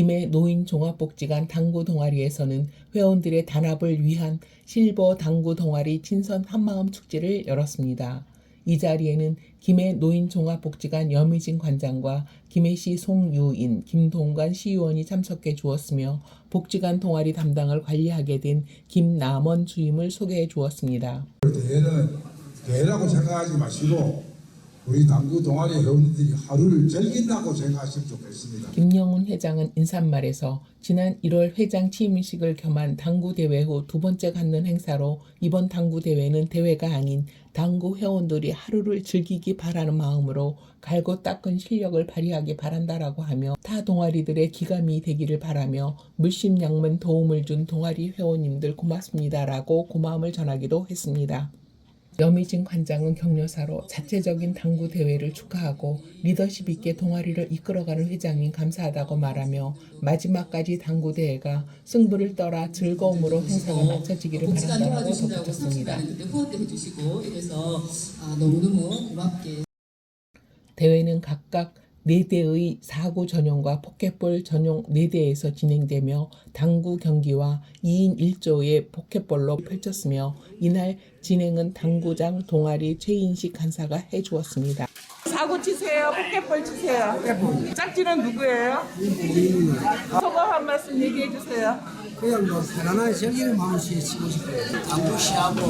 김해 노인종합복지관 당구 동아리에서는 회원들의 단합을 위한 실버 당구 동아리 친선 한마음 축제를 열었습니다. 이 자리에는 김해 노인종합복지관 여미진 관장과 김해시 송유인, 김동관 시의원이 참석해 주었으며 복지관 동아리 담당을 관리하게 된 김남원 주임을 소개해 주었습니다. 대회는 대회라고 생각하지 마시고 우리 당구 동아리 회원들이 하루를 즐긴다고 생각하시면 좋겠습니다. 김영훈 회장은 인사말에서 지난 1월 회장 취임식을 겸한 당구 대회 후 두 번째 갖는 행사로 이번 당구 대회는 대회가 아닌 당구 회원들이 하루를 즐기기 바라는 마음으로 갈고 닦은 실력을 발휘하기 바란다라고 하며 타 동아리들의 기감이 되기를 바라며 물심양면 도움을 준 동아리 회원님들 고맙습니다라고 고마움을 전하기도 했습니다. 여미진 관장은 격려사로 자체적인 당구 대회를 축하하고 리더십 있게 동아리를 이끌어가는 회장님 감사하다고 말하며 마지막까지 당구 대회가 승부를 떠나 즐거움으로 행사가 마쳐지기를 복지관 바란다고 덧붙였습니다. 선수들한테 후원도 해주시고 이래서 아, 너무너무 고맙게 대회는 각각 4대의 사구 전용과 포켓볼 전용 4대에서 진행되며 당구 경기와 2인 1조의 포켓볼로 펼쳤으며 이날 진행은 당구장 동아리 최인식 간사가 해주었습니다. 사구 치세요. 포켓볼 치세요. 짝지는 누구예요? 소감 한 말씀 얘기해 주세요. 그냥 뭐 편안하게 즐기는 마음씨 치고 싶어요. 당구 시합은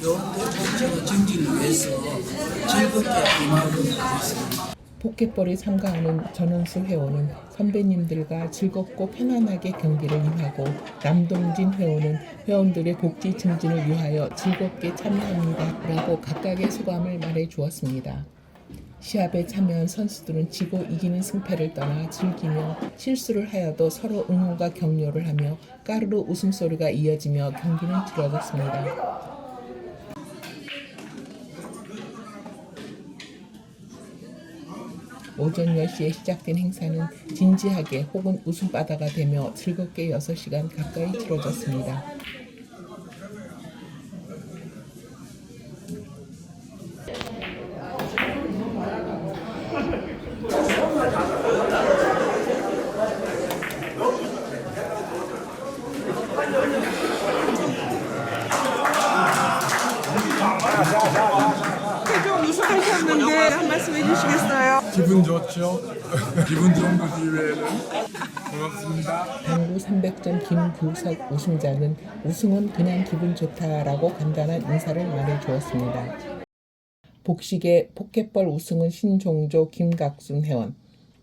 전체의 정진을 위해서 즐겁게 임하고 있습니다. 포켓볼에 참가하는 전원수 회원은 선배님들과 즐겁고 편안하게 경기를 임하고 남동진 회원은 회원들의 복지 증진을 위하여 즐겁게 참여합니다. 라고 각각의 소감을 말해 주었습니다. 시합에 참여한 선수들은 지고 이기는 승패를 떠나 즐기며 실수를 하여도 서로 응원과 격려를 하며 까르르 웃음소리가 이어지며 경기는 치러졌습니다. 오전 10시에 시작된 행사는 진지하게 혹은 웃음바다가 되며 즐겁게 6시간 가까이 치러졌습니다. 최종 우승하셨는데 한 말씀 해주시겠어요? 기분 좋죠. 기분 좋은 그 기회에는 고맙습니다. 당구 300점 김규석 우승자는 우승은 그냥 기분 좋다라고 간단한 인사를 말해주었습니다. 복식의 포켓볼 우승은 신종조 김각순 회원,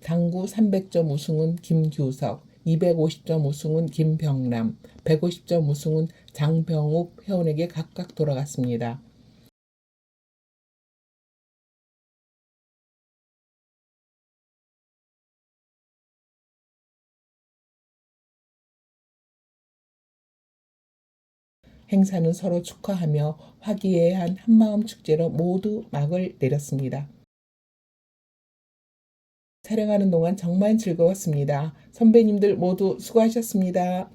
당구 300점 우승은 김규석, 250점 우승은 김병남, 150점 우승은 장병욱 회원에게 각각 돌아갔습니다. 행사는 서로 축하하며 화기애애한 한마음 축제로 모두 막을 내렸습니다. 촬영하는 동안 정말 즐거웠습니다. 선배님들 모두 수고하셨습니다.